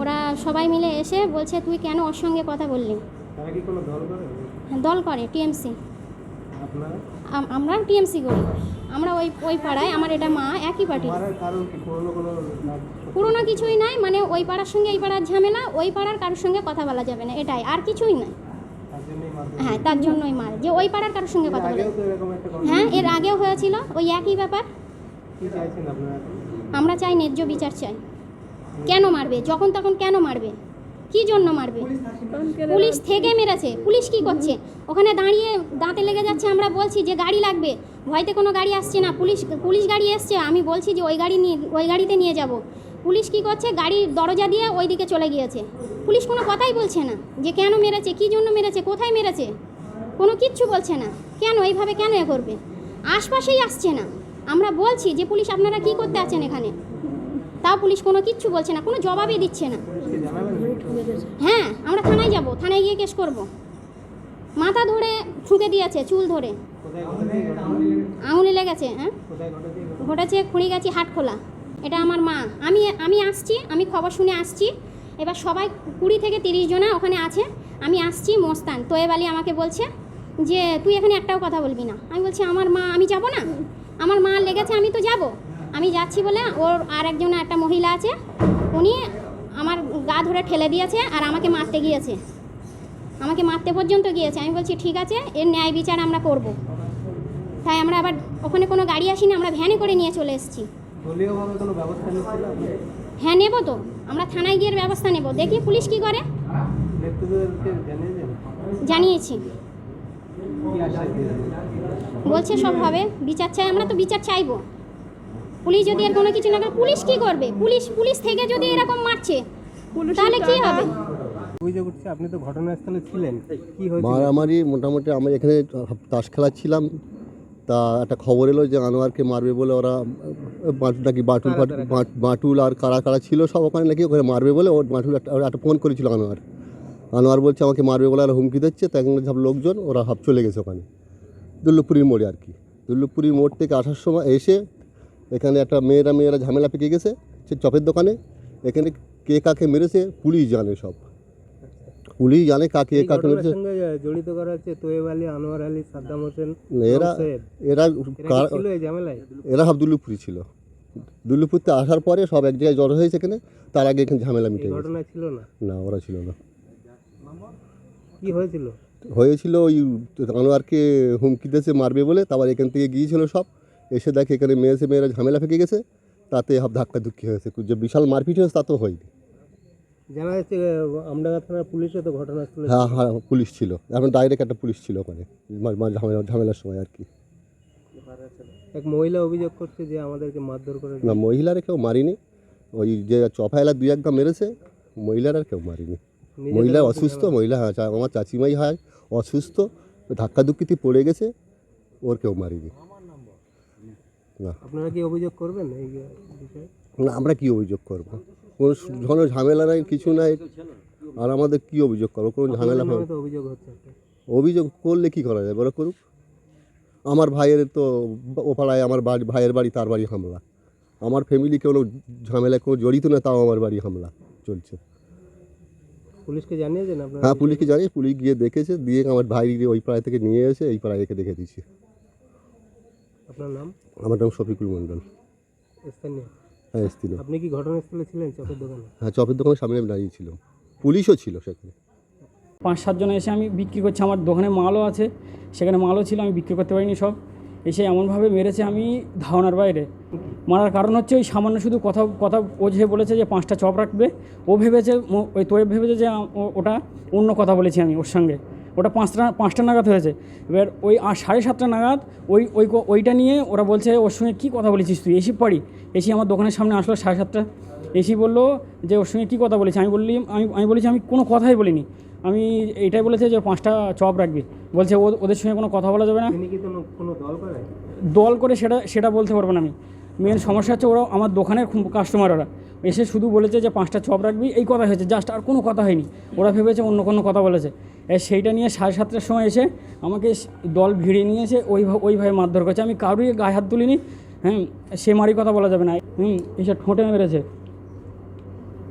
ওরা সবাই মিলে এসে বলছে তুই কেন ওর সঙ্গে কথা বললি? কোনো দল করে? টিএমসি। আপনারা? আমরা টিএমসি করি। আমরা ওই ওই পাড়ায় আমার এটা মা একই পার্টি পুরনো কিছুই নাই মানে ওই পাড়ার সঙ্গে এই পাড়ার ঝামেলা ওই পাড়ার কারোর সঙ্গে কথা বলা যাবে না এটাই আর কিছুই নাই। হ্যাঁ তার জন্যই মার যে ওই পাড়ার কারোর সঙ্গে কথা বলা। হ্যাঁ এর আগেও হয়েছিল ওই একই ব্যাপার? আমরা চাই ন্যায্য বিচার চাই। কেন মারবে? যখন তখন কেন মারবে? কি জন্য মারবে? পুলিশ থেকে মেরেছে। পুলিশ কি করছে? ওখানে দাঁড়িয়ে দাঁতে লেগে যাচ্ছে, আমরা বলছি যে গাড়ি লাগবে। ভয়তে কোনো গাড়ি আসছে না। পুলিশ পুলিশ গাড়ি এসছে, আমি বলছি যে ওই গাড়ি নিয়ে, ওই গাড়িতে নিয়ে যাব। পুলিশ কি করছে? গাড়ির দরজা দিয়ে ওই দিকে চলে গিয়েছে। পুলিশ কোনো কথাই বলছে না যে কেন মেরেছে, কি জন্য মেরেছে, কোথায় মেরেছে? কোনো কিচ্ছু বলছে না। কেন, এইভাবে কেন এ করবে? আশপাশেই আসছে না। আমরা বলছি যে পুলিশ আপনারা কি করতে আছেন এখানে? তাও পুলিশ কোনো কিচ্ছু বলছে না, কোনো জবাবই দিচ্ছে না। হ্যাঁ আমরা থানায় যাব, থানায় গিয়ে কেস করব। মাথা ধরে ঠুকে দিয়েছে, চুল ধরে? আঙুলে লেগেছে হ্যাঁ? ঘটেছে খুঁড়িগাছি হাটখোলা। এটা আমার মা। আমি আমি আসছি, আমি খবর শুনে আসছি। এবার সবাই কুড়ি থেকে তিরিশ জনা ওখানে আছে। আমি আসছি মোস্তান। তোয়েব আলী আমাকে বলছে যে, তুই এখানে একটাও কথা বলবি না। আমি বলছি, আমার মা, আমি যাব না? আমার মা লেগেছে, আমি তো যাব। আমি যাচ্ছি বলে ওর আর একজন একটা মহিলা আছে উনি আমার গা ধরে ঠেলে দিয়েছে আর আমাকে মারতে গিয়েছে। আমাকে মারতে পর্যন্ত গিয়েছে। আমি বলছি ঠিক আছে এর ন্যায় বিচার আমরা করব। তাই আমরা আবার ওখানে কোনো গাড়ি আসিনি আমরা ভ্যানে করে নিয়ে চলে এসেছি? হ্যাঁ নেব তো। আমরা থানায় গিয়ে ব্যবস্থা নেব। দেখি পুলিশ কি করে। জানিয়েছি। বলছে সব হবে। বিচার চাই আমরা তো বিচার চাইব। পুলিশ যদি এর কোনো কিছু না করে পুলিশ কি করবে? পুলিশ পুলিশ থেকে যদি এরকম মারছে তাহলে কি হবে? অভিযোগ উঠছে আপনি তো ঘটনাস্থলে ছিলেন। কি হয়েছিল? মারামারি মোটামুটি আমরা এখানে তাস খেলাচ্ছিলাম। তা একটা খবর এলো যে আনোয়ারকে মারবে বলে ওরা নাকি বাটুল বাটুল আর কারা কারা ছিল সব ওখানে নাকি ওখানে মারবে বলে ওর বাটুল একটা ওরা একটা ফোন করেছিল আনোয়ার। আনোয়ার বলছে আমাকে মারবে বলে আর হুমকি দিচ্ছে। তো এখন সব লোকজন ওরা হাফ চলে গেছে ওখানে। দুর্লভপুরীর মোড়ে আর কি। দুর্লভপুরীর মোড় থেকে আসার সময় এসে এখানে একটা মেয়েরা মেয়েরা ঝামেলা পেকে গেছে সে চপের দোকানে। এখানে কে কাকে মেরেছে পুলিশ জানে সব। পুলিশ জানে কাকে কাকে মেরেছে। জড়িত করা হচ্ছে তোয়েব আলী আনোয়ার আলী সাদ্দাম হোসেন এরা এরা এরা সব দুর্লভপুরি ছিল। দুর্লভপুরতে আসার পরে সব এক জায়গায় জড়ো হয়েছে এখানে তার আগে এখানে ঝামেলা মিটে ঘটনা ছিল না? না ওরা ছিল না। কি হয়েছিল? হয়েছিল ওই আনোয়ারকে হুমকি দিয়েছে মারবে বলে তারপর এখান থেকে গিয়েছিল সব। এসে দেখে এখানে মেয়ে এসে মেয়েরা ঝামেলা ফেঁকে গেছে তাতে সব ধাক্কা ধুক্কি হয়েছে। যে বিশাল মারপিট হয়েছে তা তো হয়নি। জানা যাচ্ছে আমডাঙ্গা থানার পুলিশও তো ঘটনাস্থলে হ্যাঁ হ্যাঁ পুলিশ ছিল। এখন ডাইরেক্ট একটা পুলিশ ছিল ওখানে ঝামেলা ঝামেলার সময় আর কি। এক মহিলা অভিযোগ করছে যে আমাদেরকে মারধর করে না মহিলারা কেউ মারিনি। ওই যে চপাইলা দুই একটা মেরেছে মহিলারা কেউ মারিনি। মহিলা অসুস্থ মহিলা হ্যাঁ আমার চাচিমাই হয় অসুস্থ ধাক্কা ধুক্কিতে পড়ে গেছে ওর কেউ মারিনি। না। আপনারা কি অভিযোগ করবেন এই বিষয়ে? না আমরা কি অভিযোগ করব? কোনো কোনো ঝামেলা নাই কিছু নাই। আর আমাদের কি অভিযোগ করব? কোনো ঝামেলা হবে অভিযোগ হচ্ছে অভিযোগ করলে কি করা যায়? বলো করুক। আমার ভাইয়ের তো ও পাড়ায় আমার বাড়ি ভাইয়ের বাড়ি তার বাড়ি হামলা। আমার ফ্যামিলি কোনো ঝামেলায় কোনো জড়িত না তাও আমার বাড়ি হামলা চলছে। পুলিশকে জানিয়েছেন আপনারা? হ্যাঁ পুলিশকে জানিয়ে পুলিশ গিয়ে দেখেছে দিয়ে আমার ভাই ওই পাড়ায় থেকে নিয়ে এসে এই পাড়ায় একে দেখে দিয়েছি। আপনার নাম? আমার নাম শফিকুল মণ্ডল। স্থানীয়? হ্যাঁ স্ত্রী আপনি কি ঘটনাস্থলে ছিলেন চপের দোকানে? হ্যাঁ চপের দোকানের সামনে আমি দাঁড়িয়েছিলাম পুলিশও ছিল সেখানে। পাঁচ সাতজন এসে আমি বিক্রি করছি। আমার দোকানে মালও আছে। সেখানে মালও ছিল আমি বিক্রি করতে পারিনি সব। এসে এমনভাবে মেরেছে আমি ধারণার বাইরে। মারার কারণ হচ্ছে ওই সামান্য শুধু কথা কথা ও যে বলেছে যে পাঁচটা চপ রাখবে ও ভেবেছে ওই তোয়ে ভেবেছে যে ওটা অন্য কথা বলেছি আমি ওর সঙ্গে। ওটা পাঁচটা পাঁচটা নাগাদ হয়েছে। এবার ওই আর সাড়ে সাতটা নাগাদ ওই ওই ওইটা নিয়ে ওরা বলছে ওর সঙ্গে কী কথা বলেছিস তুই? এসি পারি এসি আমার দোকানের সামনে আসলো সাড়ে সাতটা। এসি বলল যে ওর সঙ্গে কী কথা বলেছি আমি বললি আমি আমি বলেছি আমি কোনো কথাই বলিনি। আমি এটাই বলেছে যে পাঁচটা চপ রাখবি। বলছে ও ওদের সঙ্গে কোনো কথা বলা যাবে না। দল করে সেটা সেটা বলতে পারব না আমি। মেন সমস্যা হচ্ছে ওরা আমার দোকানের কাস্টমার ওরা এসে শুধু বলেছে যে পাঁচটা চপ রাখবি। এই কথা হয়েছে। জাস্ট আর কোনো কথা হয়নি। ওরা ভেবেছে অন্য কোনো কথা বলেছে। সেইটা নিয়ে সাড়ে সাতটার সময় এসে আমাকে দল ভিড়ে নিয়ে এসে ওই ওইভাবে মারধর করেছে। আমি কারোরই গায়ে হাত তুলিনি। হ্যাঁ সে মারি কথা বলা যাবে না। হুম এসে ঠোঁটে মেরেছে।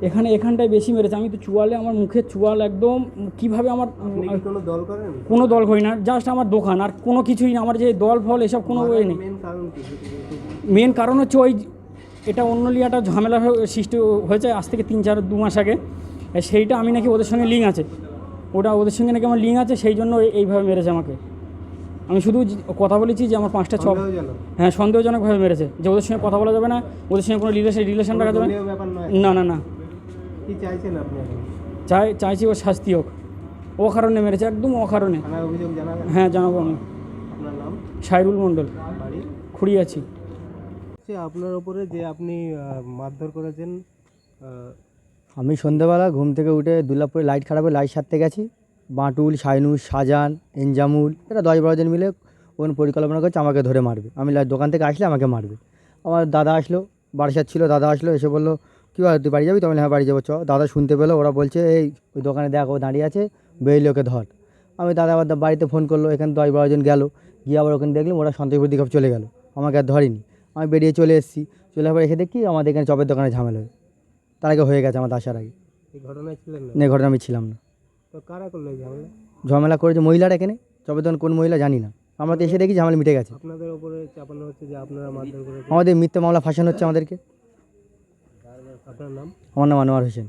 এখানে এখানটায় বেশি মেরেছে। আমি তো চুয়ালে আমার মুখের চুয়াল একদম কীভাবে আমার কোনো দল করেন? কোনো দল করি না। জাস্ট আমার দোকান। আর কোনো কিছুই না। আমার যে দল ফল এসব কোনো ওই নেই। মেন কারণ হচ্ছে ওই এটা অন্য লিয়াটা ঝামেলা সৃষ্টি হয়েছে আজ থেকে তিন চার দু মাস আগে। সেইটা আমি নাকি ওদের সঙ্গে লিঙ্ক আছে। ওটা ওদের সঙ্গে নাকি আমার লিঙ্ক আছে সেই জন্য এইভাবে মেরেছে আমাকে। আমি শুধু কথা বলেছি যে আমার পাঁচটা ছ সন্দেহজনক। হ্যাঁ সন্দেহজনকভাবে মেরেছে। যে ওদের সঙ্গে কথা বলা যাবে না ওদের সঙ্গে কোনো রিলেশন রিলেশন রাখা যাবে না। না না না। কি চাইছেন আপনি চাই চাইছি ও শাস্তি হোক। অকারণে মেরেছে একদম অকারণে। হ্যাঁ জানাব আমি। সাইরুল মণ্ডল। বাড়ি? খুঁড়ি আছি হচ্ছে আপনার ওপরে যে আপনি মারধর করেছেন আমি সন্ধ্যেবেলা ঘুম থেকে উঠে দুর্লাভপুরে লাইট খারাপ হয়ে লাইট সারতে গেছি। বাঁটুল সাইনুস শাহজাহান এনজামুল, এরা দশ বারো জন মিলে কোন পরিকল্পনা করছে আমাকে ধরে মারবে। আমি দোকান থেকে আসলে আমাকে মারবে। আমার দাদা আসলো, বারাসাত ছিল, দাদা আসলো, এসে বলল, কী হয় তুই বাড়ি যাবি? তো হ্যাঁ বাড়ি যাব, চ। দাদা শুনতে পেল, ওরা বলছে, এই, ওই দোকানে দেখ, ও দাঁড়িয়ে আছে, বেরিয়ে ওকে ধর। আমি দাদা আবার বাড়িতে ফোন করল, এখানে দশ বারো জন গেলো, গিয়ে আবার ওখানে দেখলাম, ওরা সন্তোষপুর দিকে চলে গেলো। আমাকে আর ধরেনি। আমি বেরিয়ে চলে এসেছি। চলে আবার এসে দেখি আমাদের এখানে চপের দোকানে ঝামেলা হয় তার আগে হয়ে গেছে আমার আসার আগে। এই ঘটনায় ছিলেন না? ঘটনা আমি ছিলাম না। তো কারা করল এই ঝামেলা? ঝামেলা করেছে মহিলারা এখানে। চপের দোকান কোন মহিলা জানি না। আমরা তো এসে দেখি ঝামেলা মিটে গেছে। আপনাদের উপরে চাপানো হচ্ছে যে আপনারা মারধর আমাদের মিথ্যা মামলা ফাঁসানো হচ্ছে আমাদেরকে। আপনার নাম? আমার নাম আনোয়ার হোসেন।